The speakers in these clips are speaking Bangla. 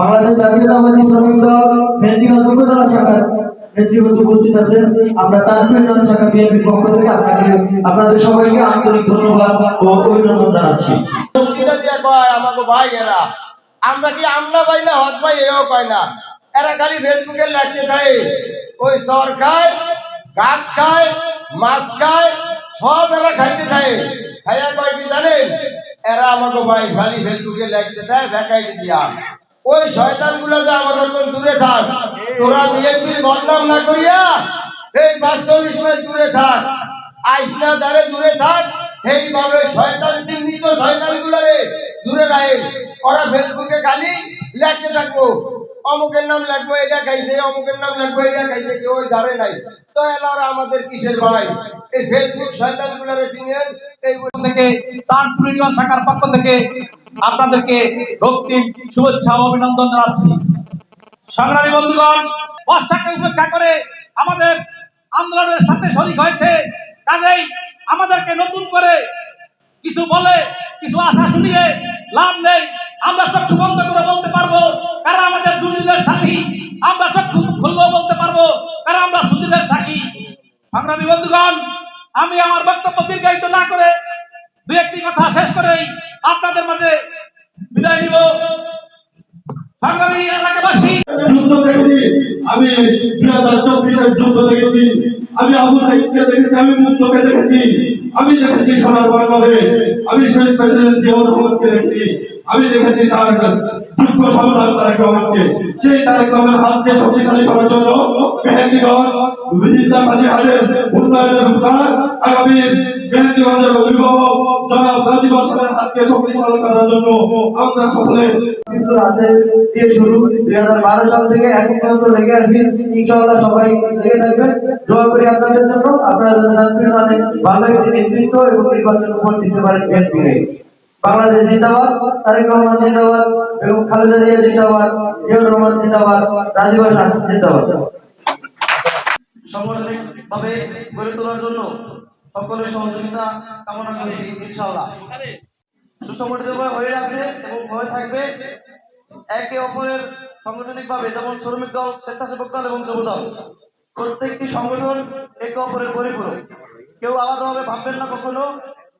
বাংলাদেশ শাখার উপস্থিত আছেন আমরা শাখা পক্ষ থেকে আপনাকে, আপনাদের সবাইকে আন্তরিক ধন্যবাদ ও অভিনন্দন জানাচ্ছি। কয় আমাকে ভাই এরা, আমরা কি আমলা না হত ভাই এও পাই না। এরা খালি ফেসবুকে লাগতে থাকে, ওই সর খায় গাছ খায়, মাছ খায়, সব এরা খাইতে থাকে। খাইয়া কয় কি জানেন? এরা আমাকে ভাই খালি ফেসবুকে লাগতে দেয় ভ্যাকাইটি দিয়া। ওই শয়তানগুলো যে আমাদের তো দূরে থাক। তোরা বিএনপির বদনাম না করিয়া এই পাঁচচল্লিশ মাইল দূরে থাক। আইসনা দ্বারে দূরে থাক। এইভাবে শয়তান চিহ্নিত শয়তান গুলারে দূরে রাখে। ওরা ফেসবুকে খালি লেখতে থাকব। অমুকের নাম লাগবো এটা খাইছে, অমুকের নাম লাগবো এটা খাইছে, কেউ ধারে নাই। তো এলারা আমাদের কিসের ভাই? এই ফেসবুক শয়তান গুলারে চিনেন এইগুলো থেকে ইউনিয়ন শাখার পক্ষ থেকে আপনাদেরকে রক্তিম শুভেচ্ছা ও অভিনন্দন জানাচ্ছি। সংগ্রামী বন্ধুগণ, বর্ষাকে উপেক্ষা করে আমাদের আন্দোলনের সাথে শরিক হয়েছে। কাজেই আমাদেরকে নতুন করে কিছু বলে, কিছু আশা শুনিয়ে লাভ নেই। আমরা চক্ষু বন্ধ করে বলতে পারব, কারা আমাদের দুর্দিনের সাথী? আমরা চক্ষু খুললেও বলতে পারব, কারা আমরা সুদিনের সাক্ষী সংগ্রামী বন্ধুগণ আমি আমার বক্তব্য দীর্ঘায়িত না করে দু একটি কথা শেষ করেই আপনাদের মাঝে বিদায় নিব সংগ্রামী এলাকাবাসী যুদ্ধ দেখেছি আমি দুই হাজার চব্বিশের যুদ্ধ দেখেছি, আমি আবু সাইদকে দেখেছি, আমি মুক্তকে দেখেছি, আমি দেখেছি সোনার বাংলাদেশ, আমি শহীদ প্রেসিডেন্ট জিয়াউর রহমানকে দেখেছি, আমি দেখেছি তার যোগ্য সন্তান তারেক রহমানকে। সেই তারেক রহমানের হাতকে শক্তিশালী করার জন্য মেহেন্দিগঞ্জ বিজিতা কাজীহাটের উন্নয়নের রূপদান আগামী মেহেন্দিগঞ্জের অভিভাবক সকলে সকলের সহযোগিতা কামনা করেছি ইনশাআল্লাহ। হয়ে এবং হয়ে থাকবে। একে অপরের সাংগঠনিক ভাবে যেমন শ্রমিক স্বেচ্ছাসেবক দল এবং প্রত্যেকটি একে অপরের কেউ আলাদাভাবে ভাববেন না কখনো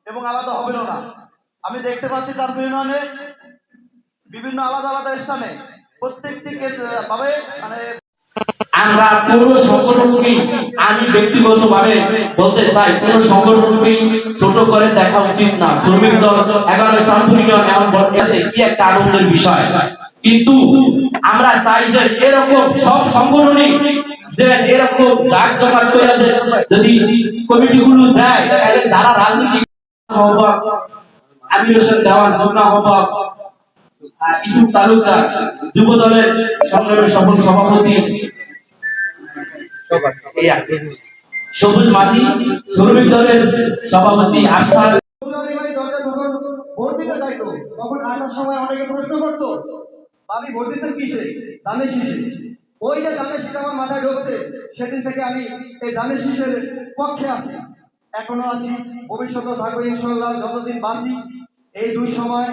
এবং আলাদা না। আমি দেখতে পাচ্ছি চাঁদপুর ইউনিয়নে বিভিন্ন আলাদা আলাদা স্থানে প্রত্যেকটি ভাবে মানে আমরা কোন সংগঠনকে আমি ব্যক্তিগতভাবে বলতে চাই কোন সংগঠনকে ছোট করে দেখা উচিত না। শ্রমিক দল এগারো চাঁদপুর এমন বলতে কি একটা আনন্দের বিষয়। কিন্তু আমরা চাই যে এরকম সব সংগঠনই যে এরকম ডাক জমা করে যদি কমিটিগুলো দেয় তাহলে যারা রাজনীতি আহ্বায়ক, আমির হোসেন দেওয়ান আহ্বায়ক ইসুফ তালুকদার যুব দলের সংগ্রামের সফল সভাপতি সবুজ মাঝি শ্রমিক দলের সভাপতি আসার কিসে? ওই যে আমার মাথায় ঢুকছে, সেদিন থেকে আমি এই ধানের শীষের পক্ষে আছি। এখনও আছি ভবিষ্যতে থাকব ইনশাল্লাহ, যতদিন বাঁচি। এই দুঃসময়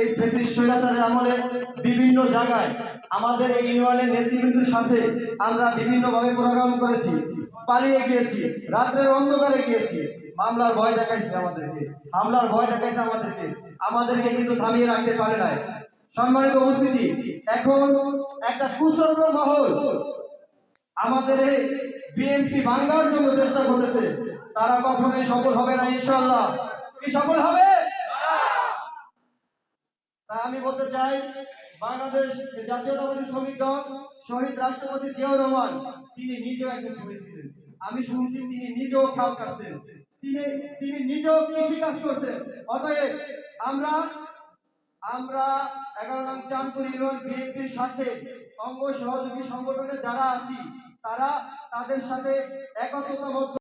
এই ব্রিটিশ স্বৈরাচারের আমলে বিভিন্ন জায়গায় আমাদের এই ইউনিয়নের নেতৃবৃন্দের সাথে আমরা বিভিন্নভাবে প্রোগ্রাম করেছি, পালিয়ে গিয়েছি, রাত্রের অন্ধকারে গিয়েছি। মামলার ভয় দেখাইছে আমাদেরকে, হামলার ভয় দেখাইছে আমাদেরকে আমাদেরকে কিন্তু থামিয়ে রাখতে পারে নাই। সম্মানিত উপস্থিতি, এখন একটা কুচক্র মহল আমাদের এই বিএনপি ভাঙ্গার জন্য চেষ্টা করতেছে। তারা কখনোই সফল হবে না ইনশাল্লাহ কি সফল হবে? আমি বলতে চাই, বাংলাদেশ জাতীয়তাবাদী শ্রমিক দল শহীদ রাষ্ট্রপতি জিয়াউর রহমান, তিনি নিজেও একজন শ্রমিক ছিলেন। আমি শুনছি তিনি নিজেও খাল কাটছেন তিনি তিনি নিজেও কৃষি কাজ করছেন। অতএব আমরা আমরা এগারো নং চাঁদপুর ইউনিয়ন বিএনপির সাথে অঙ্গ সহযোগী সংগঠনে যারা আছি, তারা তাদের সাথে একত্রতাবদ্ধ